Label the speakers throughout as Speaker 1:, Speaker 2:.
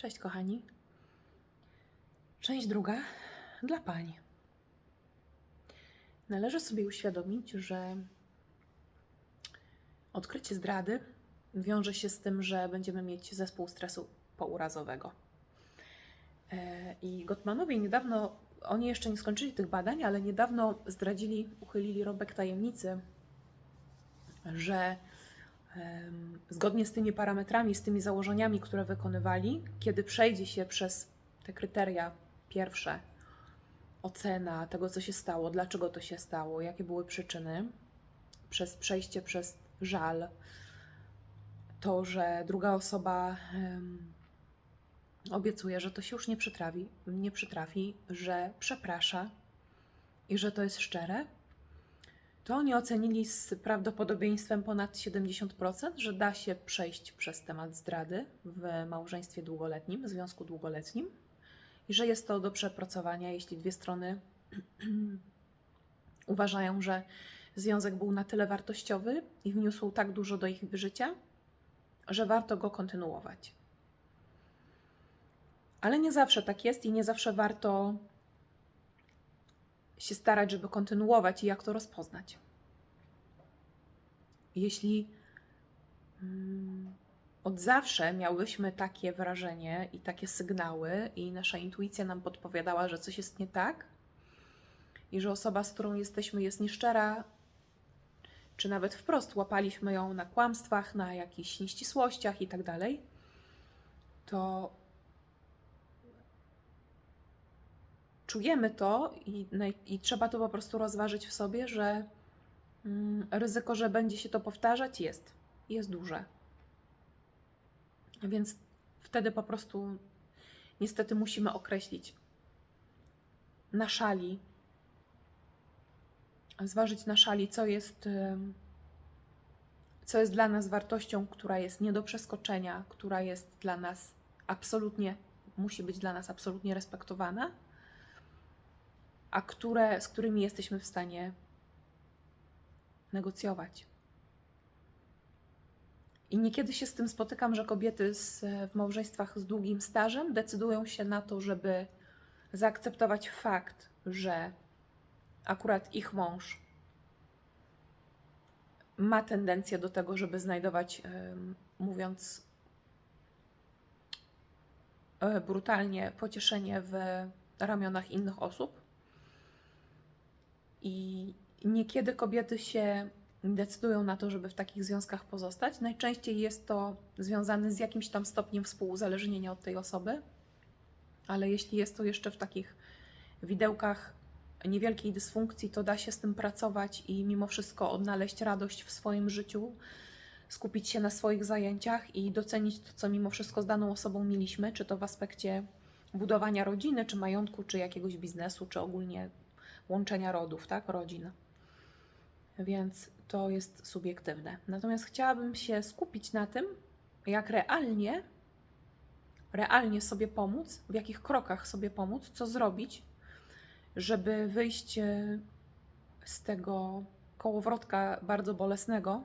Speaker 1: Cześć, kochani. Część druga dla pań. Należy sobie uświadomić, że odkrycie zdrady wiąże się z tym, że będziemy mieć zespół stresu pourazowego. E, I Gottmanowie niedawno, oni jeszcze nie skończyli tych badań, ale niedawno zdradzili, uchylili rąbek tajemnicy, że zgodnie z tymi parametrami, z tymi założeniami, które wykonywali, kiedy przejdzie się przez te kryteria pierwsze, ocena tego, co się stało, dlaczego to się stało, jakie były przyczyny, przez przejście przez żal, to, że druga osoba obiecuje, że to się już nie przytrafi, nie przytrafi, że przeprasza i że to jest szczere, to oni ocenili z prawdopodobieństwem ponad 70%, że da się przejść przez temat zdrady w małżeństwie długoletnim, związku długoletnim i że jest to do przepracowania, jeśli dwie strony uważają, że związek był na tyle wartościowy i wniósł tak dużo do ich życia, że warto go kontynuować. Ale nie zawsze tak jest i nie zawsze warto się starać, żeby kontynuować i jak to rozpoznać. Jeśli mm, od zawsze miałyśmy takie wrażenie i takie sygnały, i nasza intuicja nam podpowiadała, że coś jest nie tak, i że osoba, z którą jesteśmy, jest nieszczera, czy nawet wprost łapaliśmy ją na kłamstwach, na jakichś nieścisłościach i tak to czujemy to i, naj- i trzeba to po prostu rozważyć w sobie, że mm, ryzyko, że będzie się to powtarzać, jest. Jest duże. Więc wtedy po prostu niestety musimy określić na szali, zważyć na szali, co jest, co jest dla nas wartością, która jest nie do przeskoczenia, która jest dla nas absolutnie, musi być dla nas absolutnie respektowana, a które, z którymi jesteśmy w stanie negocjować. I niekiedy się z tym spotykam, że kobiety z, w małżeństwach z długim stażem decydują się na to, żeby zaakceptować fakt, że akurat ich mąż ma tendencję do tego, żeby znajdować, mówiąc e, brutalnie, pocieszenie w ramionach innych osób. I niekiedy kobiety się decydują na to, żeby w takich związkach pozostać. Najczęściej jest to związane z jakimś tam stopniem współuzależnienia od tej osoby, ale jeśli jest to jeszcze w takich widełkach niewielkiej dysfunkcji, to da się z tym pracować i mimo wszystko odnaleźć radość w swoim życiu, skupić się na swoich zajęciach i docenić to, co mimo wszystko z daną osobą mieliśmy, czy to w aspekcie budowania rodziny, czy majątku, czy jakiegoś biznesu, czy ogólnie łączenia rodów, tak, rodzin. Więc to jest subiektywne. Natomiast chciałabym się skupić na tym, jak realnie, realnie sobie pomóc, w jakich krokach sobie pomóc, co zrobić, żeby wyjść e, z tego kołowrotka bardzo bolesnego,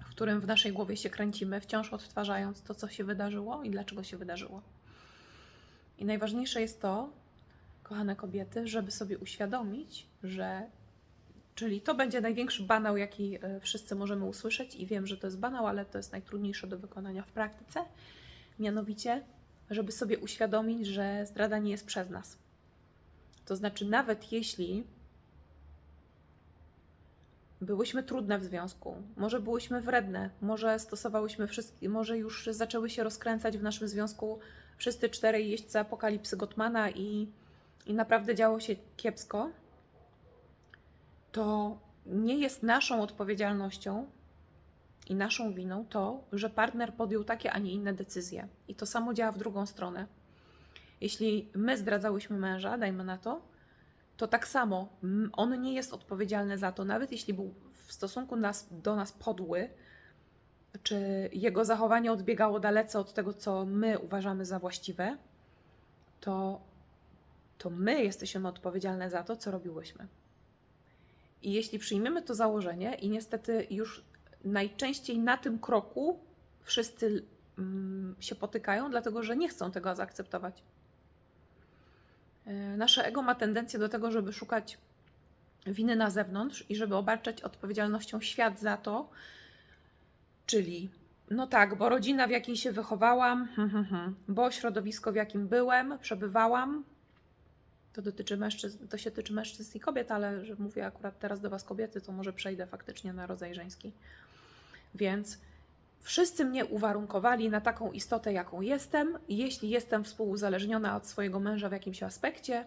Speaker 1: w którym w naszej głowie się kręcimy, wciąż odtwarzając to, co się wydarzyło i dlaczego się wydarzyło. I najważniejsze jest to, kochane kobiety, żeby sobie uświadomić, że Czyli to będzie największy banał, jaki e, wszyscy możemy usłyszeć, i wiem, że to jest banał, ale to jest najtrudniejsze do wykonania w praktyce. Mianowicie, żeby sobie uświadomić, że zdrada nie jest przez nas. To znaczy, nawet jeśli byłyśmy trudne w związku, może byłyśmy wredne, może stosowałyśmy wszystkie, może już zaczęły się rozkręcać w naszym związku wszyscy cztery jeźdźcy apokalipsy Gottmana i, i naprawdę działo się kiepsko, to nie jest naszą odpowiedzialnością i naszą winą to, że partner podjął takie, a nie inne decyzje. I to samo działa w drugą stronę. Jeśli my zdradzałyśmy męża, dajmy na to, to tak samo on nie jest odpowiedzialny za to, nawet jeśli był w stosunku nas, do nas podły, czy jego zachowanie odbiegało dalece od tego, co my uważamy za właściwe, to, to my jesteśmy odpowiedzialne za to, co robiłyśmy. I jeśli przyjmiemy to założenie, i niestety już najczęściej na tym kroku wszyscy mm, się potykają, dlatego że nie chcą tego zaakceptować. E, Nasze ego ma tendencję do tego, żeby szukać winy na zewnątrz i żeby obarczać odpowiedzialnością świat za to, czyli no tak, bo rodzina, w jakiej się wychowałam, bo środowisko, w jakim byłem, przebywałam, to dotyczy mężczyzn, to się tyczy mężczyzn i kobiet, ale że mówię akurat teraz do Was kobiety, to może przejdę faktycznie na rodzaj żeński. Więc wszyscy mnie uwarunkowali na taką istotę, jaką jestem. Jeśli jestem współuzależniona od swojego męża w jakimś aspekcie,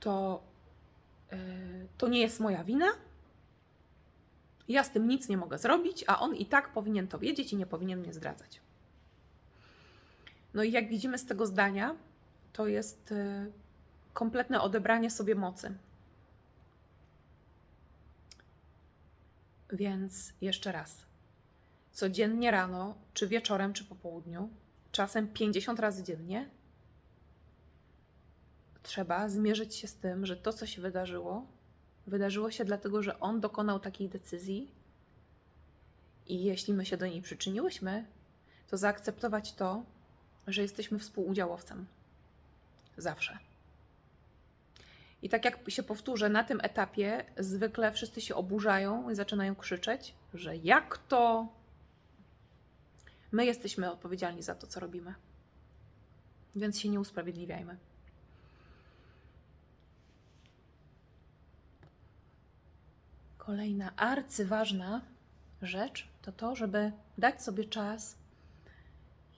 Speaker 1: to, yy, to nie jest moja wina. Ja z tym nic nie mogę zrobić, a on i tak powinien to wiedzieć i nie powinien mnie zdradzać. No i jak widzimy z tego zdania, to jest yy, kompletne odebranie sobie mocy. Więc jeszcze raz. Codziennie rano, czy wieczorem, czy po południu, czasem 50 razy dziennie, trzeba zmierzyć się z tym, że to, co się wydarzyło, wydarzyło się dlatego, że on dokonał takiej decyzji i jeśli my się do niej przyczyniłyśmy, to zaakceptować to, że jesteśmy współudziałowcem. Zawsze. I tak jak się powtórzę, na tym etapie zwykle wszyscy się oburzają i zaczynają krzyczeć, że jak to my jesteśmy odpowiedzialni za to, co robimy. Więc się nie usprawiedliwiajmy. Kolejna arcyważna rzecz to to, żeby dać sobie czas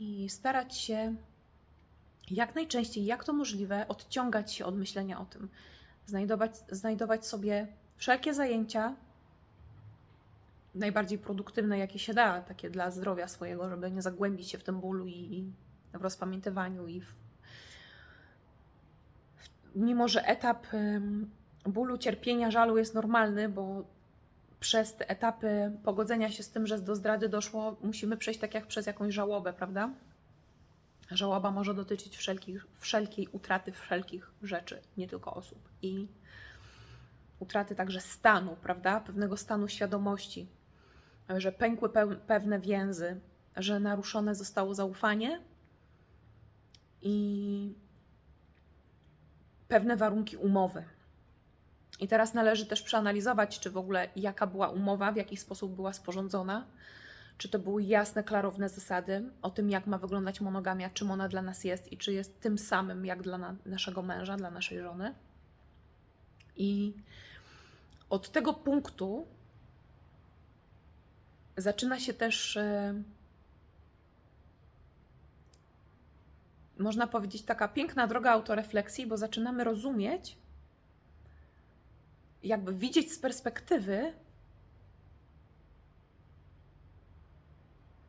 Speaker 1: i starać się jak najczęściej, jak to możliwe, odciągać się od myślenia o tym. Znajdować, znajdować sobie wszelkie zajęcia, najbardziej produktywne, jakie się da, takie dla zdrowia swojego, żeby nie zagłębić się w tym bólu i, w rozpamiętywaniu. I w, w, mimo, że etap bólu, cierpienia, żalu jest normalny, bo przez te etapy pogodzenia się z tym, że do zdrady doszło, musimy przejść tak jak przez jakąś żałobę, prawda? Żałoba może dotyczyć wszelkich, wszelkiej utraty wszelkich rzeczy, nie tylko osób. I utraty także stanu, prawda? Pewnego stanu świadomości, że pękły pe pewne więzy, że naruszone zostało zaufanie i pewne warunki umowy. I teraz należy też przeanalizować, czy w ogóle jaka była umowa, w jaki sposób była sporządzona czy to były jasne, klarowne zasady o tym, jak ma wyglądać monogamia, czym ona dla nas jest i czy jest tym samym jak dla na naszego męża, dla naszej żony. I od tego punktu zaczyna się też, yy, można powiedzieć, taka piękna droga autorefleksji, bo zaczynamy rozumieć, jakby widzieć z perspektywy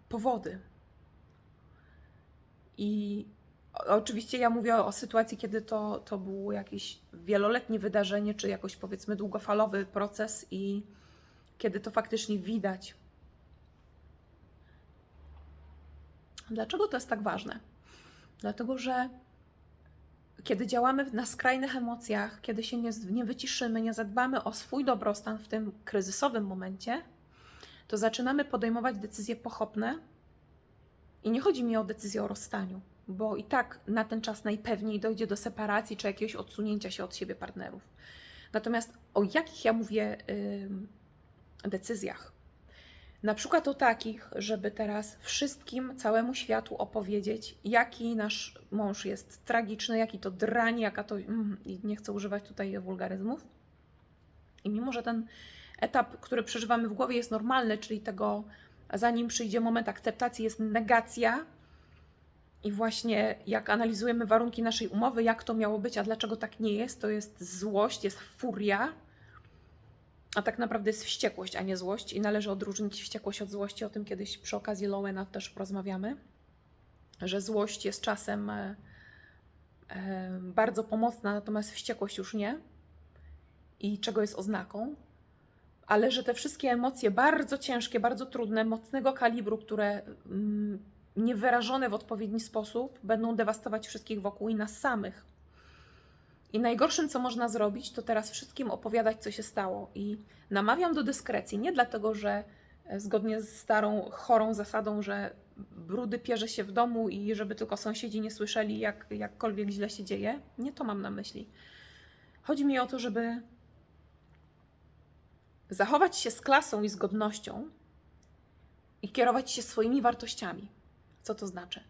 Speaker 1: powody. I oczywiście ja mówię o, sytuacji, kiedy to, to było jakieś wieloletnie wydarzenie, czy jakoś powiedzmy długofalowy proces, i kiedy to faktycznie widać. Dlaczego to jest tak ważne? Dlatego, że kiedy działamy na skrajnych emocjach, kiedy się nie, nie wyciszymy, nie zadbamy o swój dobrostan w tym kryzysowym momencie, to zaczynamy podejmować decyzje pochopne. I nie chodzi mi o decyzję o rozstaniu, bo i tak na ten czas najpewniej dojdzie do separacji czy jakiegoś odsunięcia się od siebie partnerów. Natomiast o jakich ja mówię yy, decyzjach? Na przykład o takich, żeby teraz wszystkim, całemu światu opowiedzieć, jaki nasz mąż jest tragiczny, jaki to drań, jaka to. Mm, nie chcę używać tutaj wulgaryzmów. I mimo, że ten etap, który przeżywamy w głowie, jest normalny, czyli tego, zanim przyjdzie moment akceptacji, jest negacja. I właśnie jak analizujemy warunki naszej umowy, jak to miało być, a dlaczego tak nie jest, to jest złość, jest furia, a tak naprawdę jest wściekłość, a nie złość. I należy odróżnić wściekłość od złości. O tym kiedyś przy okazji Lowena też porozmawiamy, że złość jest czasem e, e, bardzo pomocna, natomiast wściekłość już nie. I czego jest oznaką? Ale że te wszystkie emocje bardzo ciężkie, bardzo trudne, mocnego kalibru, które mm, niewyrażone w odpowiedni sposób będą dewastować wszystkich wokół i nas samych. I najgorszym, co można zrobić, to teraz wszystkim opowiadać, co się stało. I namawiam do dyskrecji, nie dlatego, że e, zgodnie z starą, chorą zasadą, że brudy pierze się w domu i żeby tylko sąsiedzi nie słyszeli, jak, jakkolwiek źle się dzieje. Nie to mam na myśli. Chodzi mi o to, żeby zachować się z klasą i z godnością i kierować się swoimi wartościami. Co to znaczy?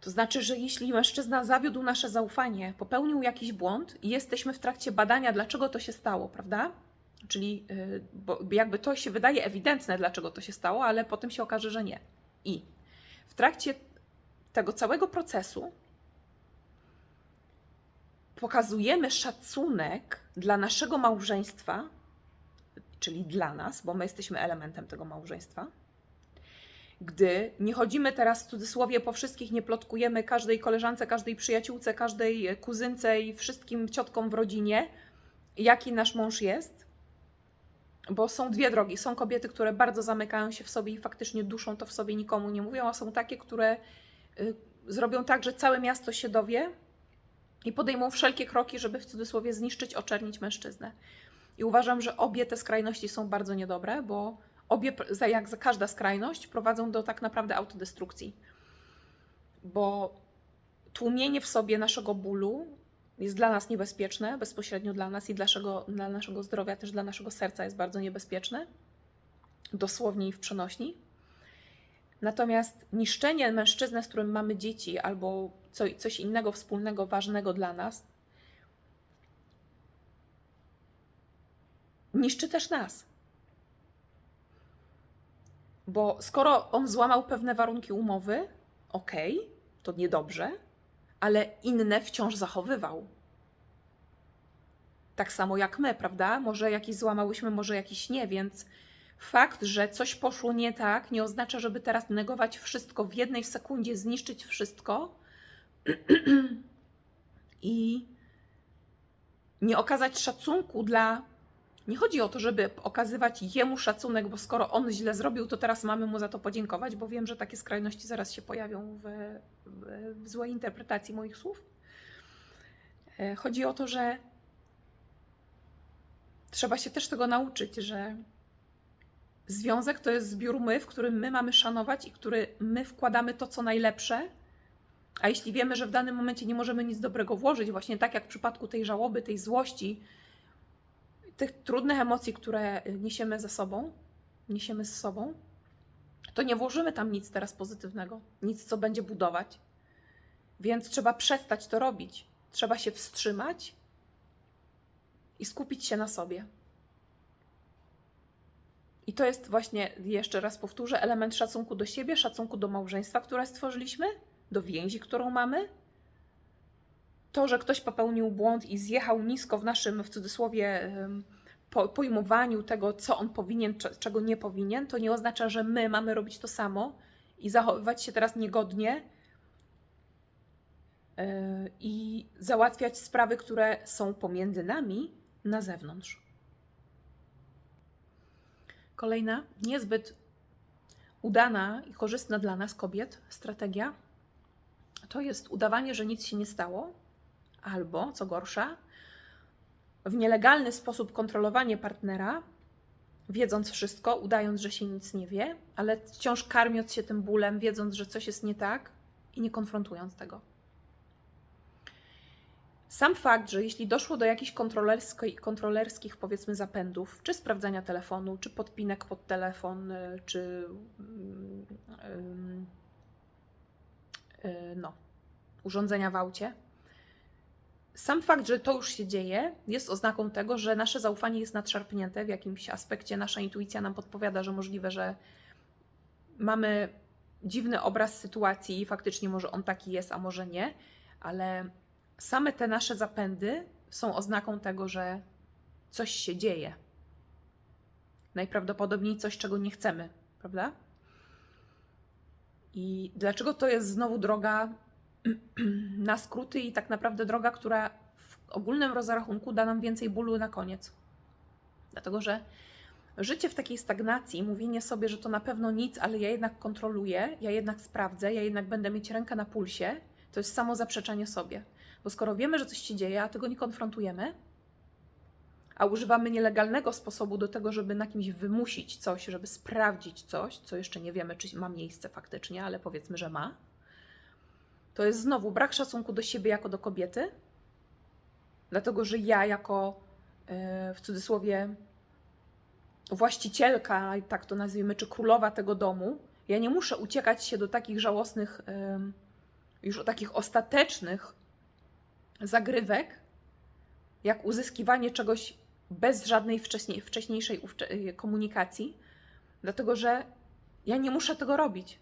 Speaker 1: To znaczy, że jeśli mężczyzna zawiódł nasze zaufanie, popełnił jakiś błąd i jesteśmy w trakcie badania, dlaczego to się stało, prawda? Czyli bo jakby to się wydaje ewidentne, dlaczego to się stało, ale potem się okaże, że nie. I w trakcie tego całego procesu pokazujemy szacunek dla naszego małżeństwa, czyli dla nas, bo my jesteśmy elementem tego małżeństwa. Gdy nie chodzimy teraz w cudzysłowie po wszystkich, nie plotkujemy każdej koleżance, każdej przyjaciółce, każdej kuzynce i wszystkim ciotkom w rodzinie, jaki nasz mąż jest, bo są dwie drogi. Są kobiety, które bardzo zamykają się w sobie i faktycznie duszą to w sobie, nikomu nie mówią, a są takie, które y, zrobią tak, że całe miasto się dowie i podejmą wszelkie kroki, żeby w cudzysłowie zniszczyć, oczernić mężczyznę. I uważam, że obie te skrajności są bardzo niedobre, bo obie, jak za każda skrajność, prowadzą do tak naprawdę autodestrukcji. Bo tłumienie w sobie naszego bólu jest dla nas niebezpieczne, bezpośrednio dla nas i dla naszego, dla naszego zdrowia, też dla naszego serca jest bardzo niebezpieczne, dosłownie i w przenośni. Natomiast niszczenie mężczyzny, z którym mamy dzieci, albo coś innego wspólnego, ważnego dla nas, niszczy też nas. Bo skoro on złamał pewne warunki umowy, okej, okay, to niedobrze, ale inne wciąż zachowywał. Tak samo jak my, prawda? Może jakiś złamałyśmy, może jakiś nie, więc fakt, że coś poszło nie tak, nie oznacza, żeby teraz negować wszystko w jednej sekundzie, zniszczyć wszystko i nie okazać szacunku dla nie chodzi o to, żeby okazywać jemu szacunek, bo skoro on źle zrobił, to teraz mamy mu za to podziękować, bo wiem, że takie skrajności zaraz się pojawią w, w, złej interpretacji moich słów. E, chodzi o to, że trzeba się też tego nauczyć, że związek to jest zbiór my, w którym my mamy szanować i który my wkładamy to, co najlepsze. A jeśli wiemy, że w danym momencie nie możemy nic dobrego włożyć, właśnie tak jak w przypadku tej żałoby, tej złości, tych trudnych emocji, które niesiemy ze sobą, niesiemy z sobą, to nie włożymy tam nic teraz pozytywnego, nic, co będzie budować. Więc trzeba przestać to robić. Trzeba się wstrzymać i skupić się na sobie. I to jest właśnie, jeszcze raz powtórzę, element szacunku do siebie, szacunku do małżeństwa, które stworzyliśmy, do więzi, którą mamy, to, że ktoś popełnił błąd i zjechał nisko w naszym, w cudzysłowie, pojmowaniu tego, co on powinien, czego nie powinien, to nie oznacza, że my mamy robić to samo i zachowywać się teraz niegodnie e, i załatwiać sprawy, które są pomiędzy nami na zewnątrz. Kolejna, niezbyt udana i korzystna dla nas kobiet strategia to jest udawanie, że nic się nie stało, albo, co gorsza, w nielegalny sposób kontrolowanie partnera, wiedząc wszystko, udając, że się nic nie wie, ale wciąż karmiąc się tym bólem, wiedząc, że coś jest nie tak i nie konfrontując tego. Sam fakt, że jeśli doszło do jakichś kontrolerskich, powiedzmy, zapędów, czy sprawdzania telefonu, czy podpinek pod telefon, y, czy yy, yy, no, urządzenia w aucie, sam fakt, że to już się dzieje, jest oznaką tego, że nasze zaufanie jest nadszarpnięte w jakimś aspekcie. Nasza intuicja nam podpowiada, że możliwe, że mamy dziwny obraz sytuacji i faktycznie może on taki jest, a może nie, ale same te nasze zapędy są oznaką tego, że coś się dzieje. Najprawdopodobniej coś, czego nie chcemy, prawda? I dlaczego to jest znowu droga na skróty i tak naprawdę droga, która w ogólnym rozrachunku da nam więcej bólu na koniec. Dlatego, że życie w takiej stagnacji, mówienie sobie, że to na pewno nic, ale ja jednak kontroluję, ja jednak sprawdzę, ja jednak będę mieć rękę na pulsie, to jest samo zaprzeczanie sobie. Bo skoro wiemy, że coś się dzieje, a tego nie konfrontujemy, a używamy nielegalnego sposobu do tego, żeby na kimś wymusić coś, żeby sprawdzić coś, co jeszcze nie wiemy, czy ma miejsce faktycznie, ale powiedzmy, że ma, to jest znowu brak szacunku do siebie jako do kobiety, dlatego że ja jako e, w cudzysłowie właścicielka, tak to nazwijmy, czy królowa tego domu, ja nie muszę uciekać się do takich żałosnych, em, już takich ostatecznych zagrywek, jak uzyskiwanie czegoś bez żadnej wcześniej, wcześniejszej komunikacji, dlatego że ja nie muszę tego robić.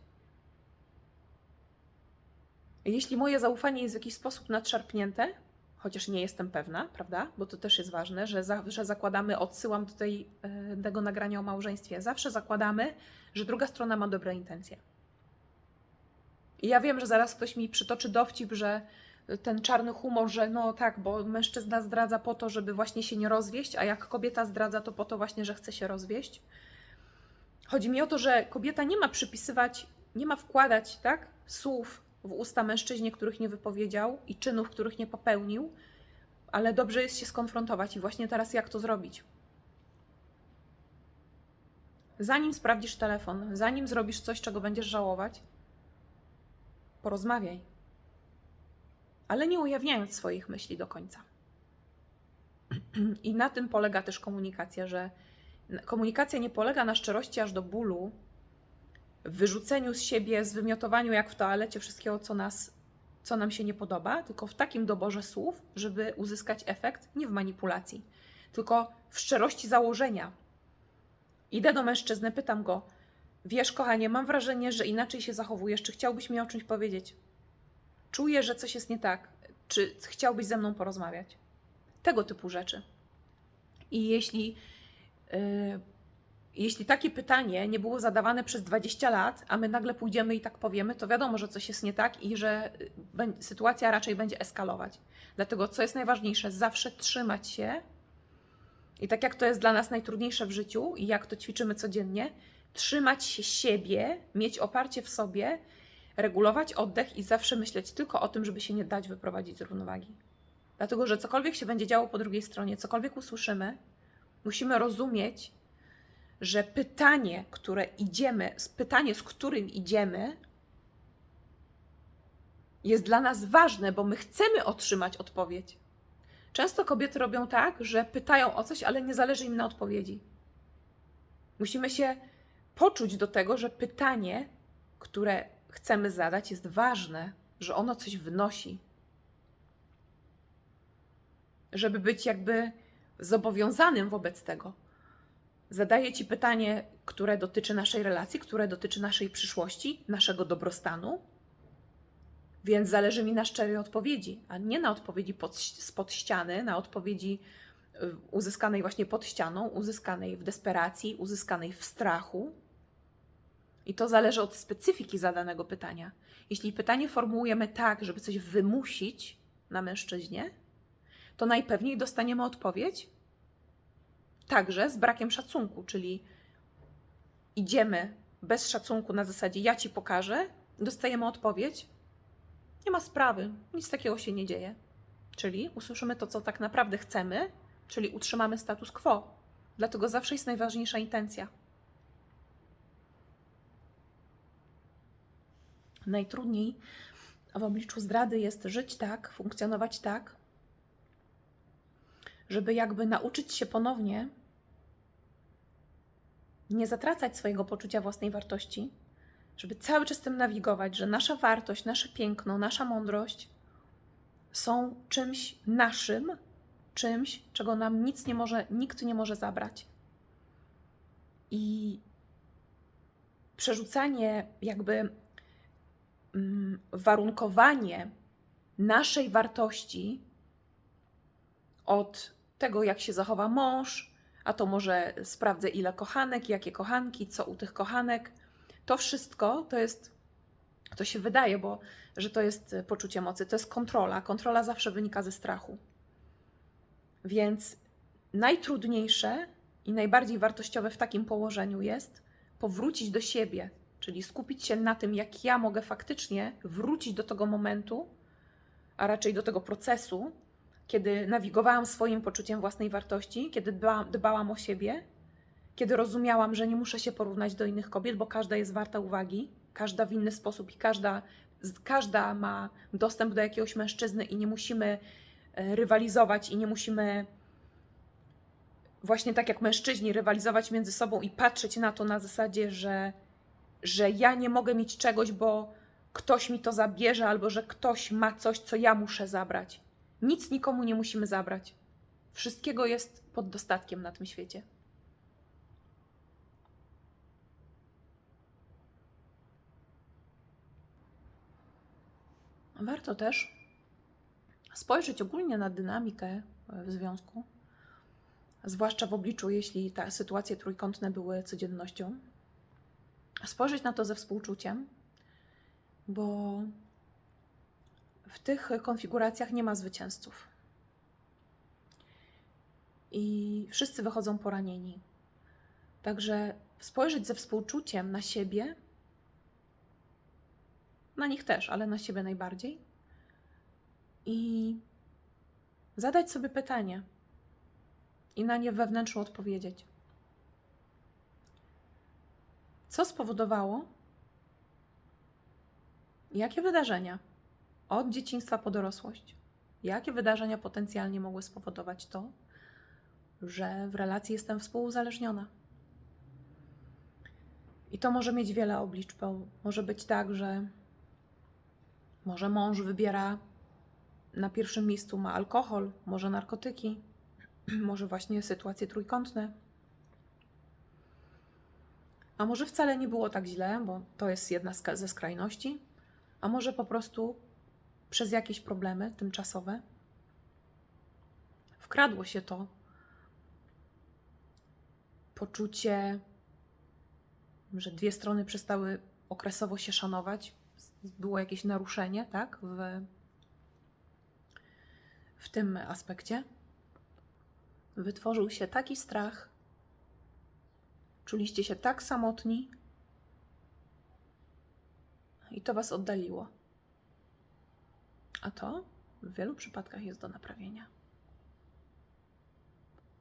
Speaker 1: Jeśli moje zaufanie jest w jakiś sposób nadszarpnięte, chociaż nie jestem pewna, prawda? Bo to też jest ważne, że, za, że zakładamy, odsyłam do tej, e, tego nagrania o małżeństwie, zawsze zakładamy, że druga strona ma dobre intencje. I ja wiem, że zaraz ktoś mi przytoczy dowcip, że ten czarny humor, że no tak, bo mężczyzna zdradza po to, żeby właśnie się nie rozwieść, a jak kobieta zdradza, to po to właśnie, że chce się rozwieść. Chodzi mi o to, że kobieta nie ma przypisywać, nie ma wkładać tak, słów w usta mężczyźnie, których nie wypowiedział i czynów, których nie popełnił, ale dobrze jest się skonfrontować i właśnie teraz jak to zrobić. Zanim sprawdzisz telefon, zanim zrobisz coś, czego będziesz żałować, porozmawiaj. Ale nie ujawniając swoich myśli do końca. I na tym polega też komunikacja, że komunikacja nie polega na szczerości aż do bólu, wyrzuceniu z siebie, zwymiotowaniu jak w toalecie wszystkiego, co, nas, co nam się nie podoba, tylko w takim doborze słów, żeby uzyskać efekt, nie w manipulacji, tylko w szczerości założenia. Idę do mężczyzny, pytam go: Wiesz, kochanie, mam wrażenie, że inaczej się zachowujesz. Czy chciałbyś mi o czymś powiedzieć? Czuję, że coś jest nie tak. Czy chciałbyś ze mną porozmawiać? Tego typu rzeczy. I jeśli. Yy, jeśli takie pytanie nie było zadawane przez 20 lat, a my nagle pójdziemy i tak powiemy, to wiadomo, że coś jest nie tak i że y, sytuacja raczej będzie eskalować. Dlatego, co jest najważniejsze, zawsze trzymać się i tak jak to jest dla nas najtrudniejsze w życiu i jak to ćwiczymy codziennie, trzymać się siebie, mieć oparcie w sobie, regulować oddech i zawsze myśleć tylko o tym, żeby się nie dać wyprowadzić z równowagi. Dlatego, że cokolwiek się będzie działo po drugiej stronie, cokolwiek usłyszymy, musimy rozumieć, że pytanie, które idziemy, pytanie, z którym idziemy, jest dla nas ważne, bo my chcemy otrzymać odpowiedź. Często kobiety robią tak, że pytają o coś, ale nie zależy im na odpowiedzi. Musimy się poczuć do tego, że pytanie, które chcemy zadać, jest ważne, że ono coś wnosi. Żeby być jakby zobowiązanym wobec tego. Zadaję Ci pytanie, które dotyczy naszej relacji, które dotyczy naszej przyszłości, naszego dobrostanu. Więc zależy mi na szczerej odpowiedzi, a nie na odpowiedzi pod, spod ściany, na odpowiedzi y, uzyskanej właśnie pod ścianą, uzyskanej w desperacji, uzyskanej w strachu. I to zależy od specyfiki zadanego pytania. Jeśli pytanie formułujemy tak, żeby coś wymusić na mężczyźnie, to najpewniej dostaniemy odpowiedź, także z brakiem szacunku, czyli idziemy bez szacunku na zasadzie ja ci pokażę, dostajemy odpowiedź, nie ma sprawy, nic takiego się nie dzieje. Czyli usłyszymy to, co tak naprawdę chcemy, czyli utrzymamy status quo. Dlatego zawsze jest najważniejsza intencja. Najtrudniej w obliczu zdrady jest żyć tak, funkcjonować tak, żeby jakby nauczyć się ponownie nie zatracać swojego poczucia własnej wartości, żeby cały czas tym nawigować, że nasza wartość, nasze piękno, nasza mądrość są czymś naszym, czymś, czego nam nic nie może, nikt nie może zabrać. I przerzucanie, jakby mm, warunkowanie naszej wartości od tego, jak się zachowa mąż, a to może sprawdzę, ile kochanek, jakie kochanki, co u tych kochanek. To wszystko to jest, to się wydaje, bo że to jest poczucie mocy, to jest kontrola. Kontrola zawsze wynika ze strachu. Więc najtrudniejsze i najbardziej wartościowe w takim położeniu jest powrócić do siebie, czyli skupić się na tym, jak ja mogę faktycznie wrócić do tego momentu, a raczej do tego procesu, kiedy nawigowałam swoim poczuciem własnej wartości, kiedy dbałam, dbałam o siebie, kiedy rozumiałam, że nie muszę się porównać do innych kobiet, bo każda jest warta uwagi, każda w inny sposób i każda, każda ma dostęp do jakiegoś mężczyzny i nie musimy e, rywalizować i nie musimy właśnie tak jak mężczyźni rywalizować między sobą i patrzeć na to na zasadzie, że, że ja nie mogę mieć czegoś, bo ktoś mi to zabierze, albo że ktoś ma coś, co ja muszę zabrać. Nic nikomu nie musimy zabrać. Wszystkiego jest pod dostatkiem na tym świecie. Warto też spojrzeć ogólnie na dynamikę w związku, zwłaszcza w obliczu, jeśli te sytuacje trójkątne były codziennością. Spojrzeć na to ze współczuciem, bo w tych konfiguracjach nie ma zwycięzców. I wszyscy wychodzą poranieni. Także spojrzeć ze współczuciem na siebie, na nich też, ale na siebie najbardziej, i zadać sobie pytanie i na nie wewnętrznie odpowiedzieć. Co spowodowało, jakie wydarzenia od dzieciństwa po dorosłość, jakie wydarzenia potencjalnie mogły spowodować to, że w relacji jestem współuzależniona. I to może mieć wiele oblicz, może być tak, że może mąż wybiera na pierwszym miejscu ma alkohol, może narkotyki, może właśnie sytuacje trójkątne. A może wcale nie było tak źle, bo to jest jedna ze skrajności, a może po prostu przez jakieś problemy tymczasowe? Wkradło się to. Poczucie, że dwie strony przestały okresowo się szanować, było jakieś naruszenie, tak, w, w tym aspekcie. Wytworzył się taki strach, czuliście się tak samotni. I to was oddaliło. A to w wielu przypadkach jest do naprawienia.